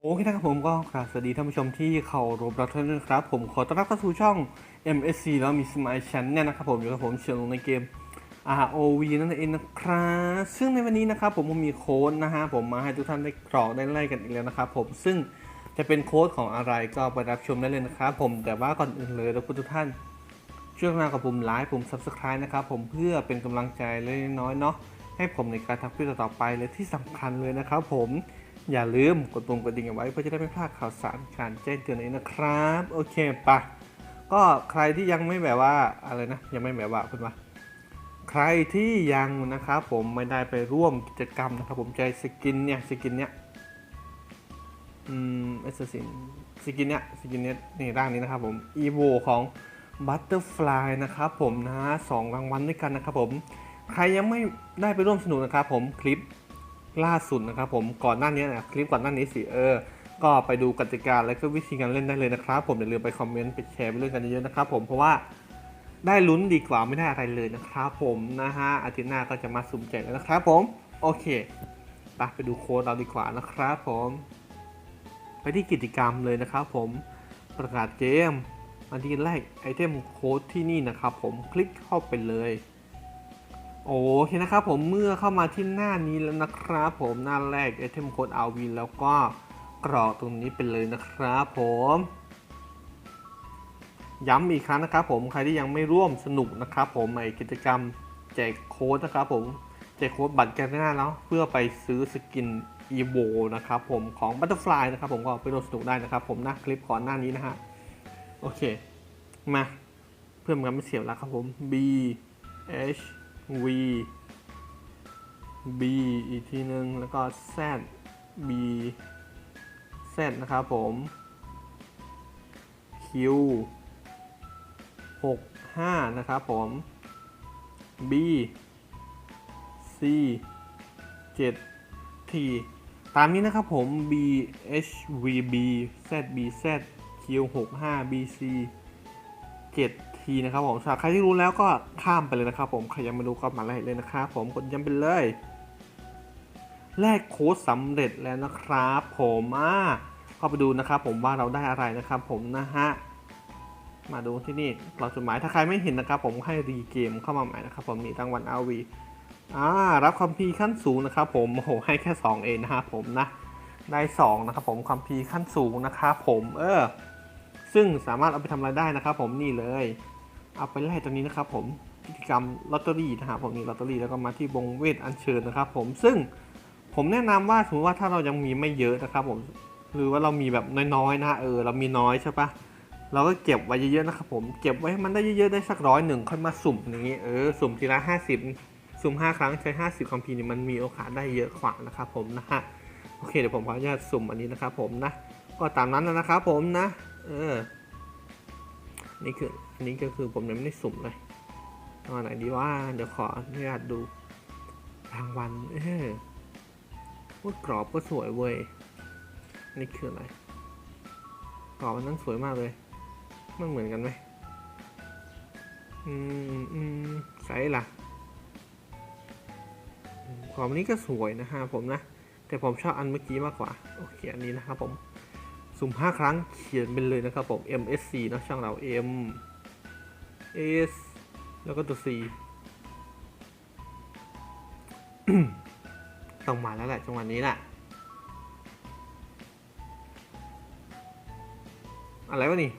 โอเคนะครับผมก็กราบสวัสดีท่านผู้ชมที่เคารพรักทุกท่านด้วยครับ ผมขอต้อนรับเข้าสู่ช่อง MSC แล้วมีสม l ยชันเนี่ยนะครับผมอยู่กับผมเชียลงในเกม ROV นั่นเองนะครับซึ่งในวันนี้นะครับผมผมมีโค้ดนะฮะผมมาให้ทุกท่านได้กรอกได้ไล่กันอีกแล้วนะครับผมซึ่งจะเป็นโค้ดของอะไรก็ไปรับชมได้เลยนะครับผมแต่ว่าก่อนอื่นเลยเราทุกท่าน ช่วยมากับผมไลค์ผม Subscribe นะครับผมเพื่อเป็นกำลังใจเล็กน้อยเนาะให้ผมในการทำคลิปต่อไปและที่สำคัญเลยนะครับผมอย่าลืมกดปุ่มกระดิ่งเอาไว้เพื่อจะได้ไม่พลาดข่าวสารการแจ้งเตือนนี้นะครับ โอเคปะก็ใครที่ยังไม่แบบว่าอะไรนะ ยังไม่แบบว่าคุณว่าใครที่ยังนะครับผมไม่ได้ไปร่วมกิจกรรมนะครับผมใจสกินเนี่ยสกินเนี่ยอืมเอสซินสกินเนี่ยสกินเนี่ยนี่ร่างนี้นะครับผมอีโวของ Butterfly นะครับผมนะสองรางวัลด้วยกันนะครับผมใครยังไม่ได้ไปร่วมสนุกนะครับผมคลิปล่าสุดนะครับผมก่อนหน้านี้นะคลิปก่อนหน้านี้สิเออก็ไปดูกติกาและก็วิธีการเล่นได้เลยนะครับ ผมอย่าลืมไปคอมเมนต์ไปแชร์ไปเล่นกันเยอะๆนะครับผมเพราะว่าได้ลุ้นดีกว่าไม่ได้อะไรเลยนะครับผมนะฮะอาทิตย์หน้าก็จะมาสุ่มแจกแล้วนะครับผมโอเคไปไปดูโค้ดเราดีกว่านะครับผม ไปที่กิจกรรมเลยนะครับผมประกาศเกม อันที่แรกไอเทมโค้ดที่นี่นะครับผมคลิกเข้าไปเลย โอเคนะครับผมเมื่อเข้ามาที่หน้านี้แล้วนะครับผมหน้าแรกไอเทมโค้ด RV แล้วก็กรอกตรงนี้ไปเลยนะครับผมย้ำอีกครั้งนะครับผมใครที่ยังไม่ร่วมสนุกนะครับผมในกิจกรรมแจกโค้ดนะครับผมแจกโค้ดบัตรแกนหน้าแล้วเพื่อไปซื้อสกิน EVO นะครับผมของ Butterfly นะครับผมก็ไปร่วมสนุกได้นะครับผมนะคลิปก่อนหน้านี้นะฮะ โอเค มา เพื่อมันไม่เสียเวล้วครับผม B H V B อีกทีหนึ่งแล้วก็ Z B Z นะครับผม Q 6 5 นะครับผม B C 7 T ตามนี้นะครับผม B H V B Z B Z Q 6 5 B C 7 T นะครับผมสำหรับใครที่รู้แล้วก็ข้ามไปเลยนะครับผมใครยังไม่รู้ก็มาไล่เลยนะครับผมกดย้ำไปเลย แลกโค้ดสำเร็จแล้วนะครับผมอ่าเข้าไปดูนะครับผมว่าเราได้อะไรนะครับผมนะฮะมาดูที่นี่กรอกจดหมายถ้าใครไม่เห็นนะครับ ผมให้รีเกมเข้ามาใหม่นะครับผมมีรางวัลอาวีอ่ารับคัมภีร์ขั้นสูงนะครับผมโอ้โหให้แค่2เองนะครับผมนะได้2นะครับผมคัมภีร์ขั้นสูงนะครับผมเออ ซึ่งสามารถเอาไปทำอะไรได้นะครับผมนี่เลย เอาไปไล่ตรงนี้นะครับผมกิจกรรมลอตเตอรี่นะครับผมนี่ลอตเตอรี่แล้วก็มาที่วงเวทอัญเชิญนะครับผมซึ่งผมแนะนำว่าสมมติว่าถ้าเรายังมีไม่เยอะนะครับผมหรือว่าเรามีแบบน้อยๆนะเออเรามีน้อยใช่ปะเราก็เก็บไว้เยอะๆนะครับผมเก็บไว้ให้มันได้เยอะๆได้สักร้อยหนึ่งค่อยมาสุ่มอย่างนี้เออสุ่มทีละห้าสิบสุ่มห้าครั้งใช้ห้าสิบคอมพีนี่มันมีโอกาสได้เยอะกว่านะครับผมนะฮะโอเคเดี๋ยวผมขออนุญาตสุ่มอันนี้นะครับผมนะก็ตามนั้นนะครับผมนะ ออนี่คืออันนี้ก็คือผมยังไม่ได้สุ่มเลยเอาไหนดีว่า เดี๋ยวขออนุญาตดูรางวัลเออว่ากรอบก็สวยเว้ย นี่คืออะไร กรอบมันนั้นสวยมากเลย มันเหมือนกันไหมอืมอืมใส่ล่ะกรอบนี้ก็สวยนะฮะผมนะ แต่ผมชอบอันเมื่อกี้มากกว่า โอเค อันนี้นะครับผม สุ่มห้าครั้งเขียนเป็นเลยนะครับผม MSC นะช่างเรา M S แล้วก็ตัว C ต้องมาแล้วแหละจังหวะนี้แหละอะไรวะนี่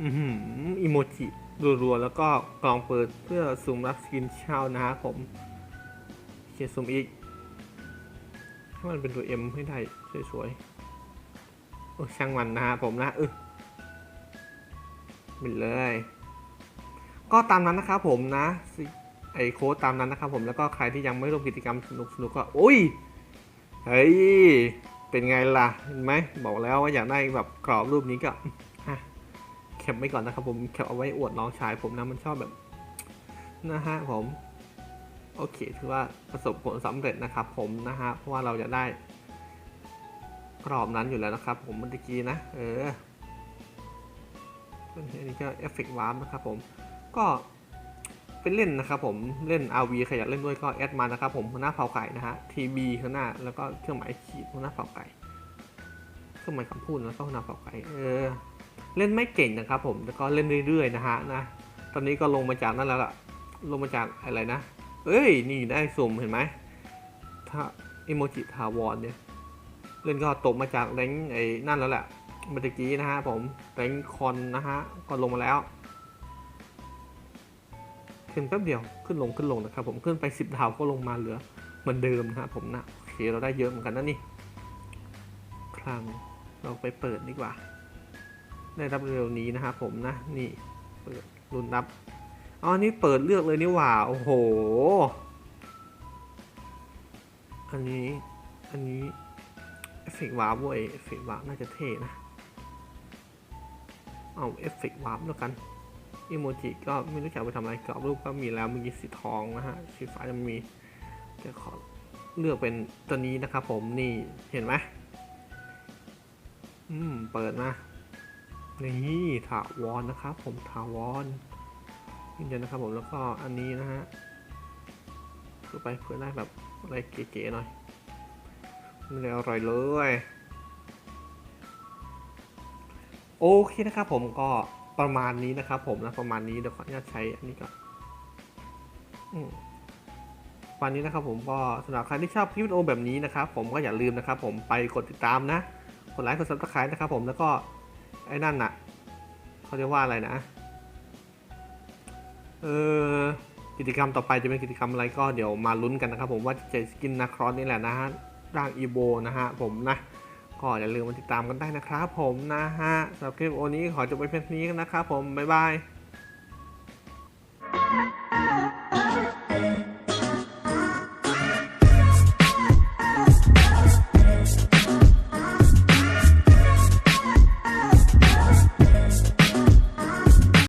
อือหืออีโมจิรัวๆ แล้วก็กล่องเปิดเพื่อสุ่มรับสกินเช่านะครับผม เขียนสุ่มอีก ให้มันเป็นตัว M ให้ได้สวยๆโอ้ช่างมันนะฮะผมนะเออไปเลย ก็ตามนั้นนะครับผมนะไอโค้ดตามนั้นนะครับผมแล้วก็ใครที่ยังไม่ร่วมกิจกรรมสนุกสนุกก็อุ้ยเฮ้ยเป็นไงล่ะเห็นไหมบอกแล้วว่าอยากได้แบบกรอบรูปนี้ก็ฮะแคปไว้ก่อนนะครับผมแคปเอาไว้อวดน้องชายผมนะมันชอบแบบนะฮะผม โอเคถือว่าประสบผลสำเร็จนะครับผมนะฮะเพราะว่าเราจะได้กรอบนั้นอยู่แล้วนะครับ ผมเมื่อกี้นะเอออันนี้ก็เอฟเฟกต์วาร์มนะครับผมก็เป็นเล่นนะครับผมเล่น RV ใครอยากเล่นด้วยก็แอดมานะครับผมหัวหน้าเผาไก่นะฮะ TB ข้างหน้าแล้วก็เครื่องหมายขีดหัวหน้าเผาไก่เครื่องหมายคำพูดแล้วก็หัวหน้าเผาไก่เออเล่นไม่เก่งนะครับผมแล้วก็เล่นเรื่อยๆนะฮะนะตอนนี้ก็ลงมาจากนั่นแล้วล่ะลงมาจากอะไรนะ เอ้ย นี่ได้สุ่มเห็นไหมถ้าอิโมจิทาวอนเนี่ย เล่นก็ตกมาจากแรงไอ้นั่นแล้วแหละเมื่อกี้นะฮะผมแรงคอนนะฮะก็ลงมาแล้ว ขึ้นแป๊บเดียวขึ้นลงขึ้นลงนะครับผมขึ้นไปสิบดาวก็ลงมาเหลือเหมือนเดิมนะครับผมนะโอเคเราได้เยอะเหมือนกันนะนี่ครั้งเราไปเปิดดีกว่า ได้รับเร็วนี้นะครับผมนะ นี่เปิดรุนรับ อ๋อนี่เปิดเลือกเลยนี่หว่า โอ้โห อันนี้ อันนี้เอฟเฟกต์วาร์ปเว้ยเอฟเฟกต์วาร์ปน่าจะเท่นะ เอาเอฟเฟกต์วาร์ปแล้วกันอีโมจิก็ไม่รู้จะไปทำอะไรกรอบรูปก็มีแล้วเมีสีทองนะฮะสีฟ้าจะมีจะขอเลือกเป็นตัวนี้นะครับผมนี่เห็นไหมอืม เปิดมา นี่ถาวรนะครับผมถาวร นี่เดี๋ยวนะครับผมแล้วก็อันนี้นะฮะเพื่อไปเพื่อได้แบบอะไรเก๋ๆหน่อยไม่ได้อร่อยเลยโอเคนะครับผมก็ประมาณนี้นะครับผมนะประมาณนี้เดี๋ยวขออนุญาตใช้อันนี้ก่อนวันนี้นะครับผมก็สำหรับใครที่ชอบคลิปวิดีโอแบบนี้นะครับผมก็อย่าลืมนะครับผมไปกดติดตามนะ กดไลค์กดซับสไครต์นะครับผมแล้วก็ไอ้นั่นน่ะเขาเรียกว่าอะไรนะ เออกิจกรรมต่อไปจะเป็นกิจกรรมอะไรก็เดี๋ยวมาลุ้นกันนะครับผมว่าจะเจอสกินนาครอสนี่แหละนะฮะร่างอีโบนะฮะผมนะก็อย่าลืมมาติดตามกันได้นะครับผมนะฮะสำหรับคลิปวิดีโอนี้ขอจบไปเพียงเท่านี้นะครับผมบ๊ายบาย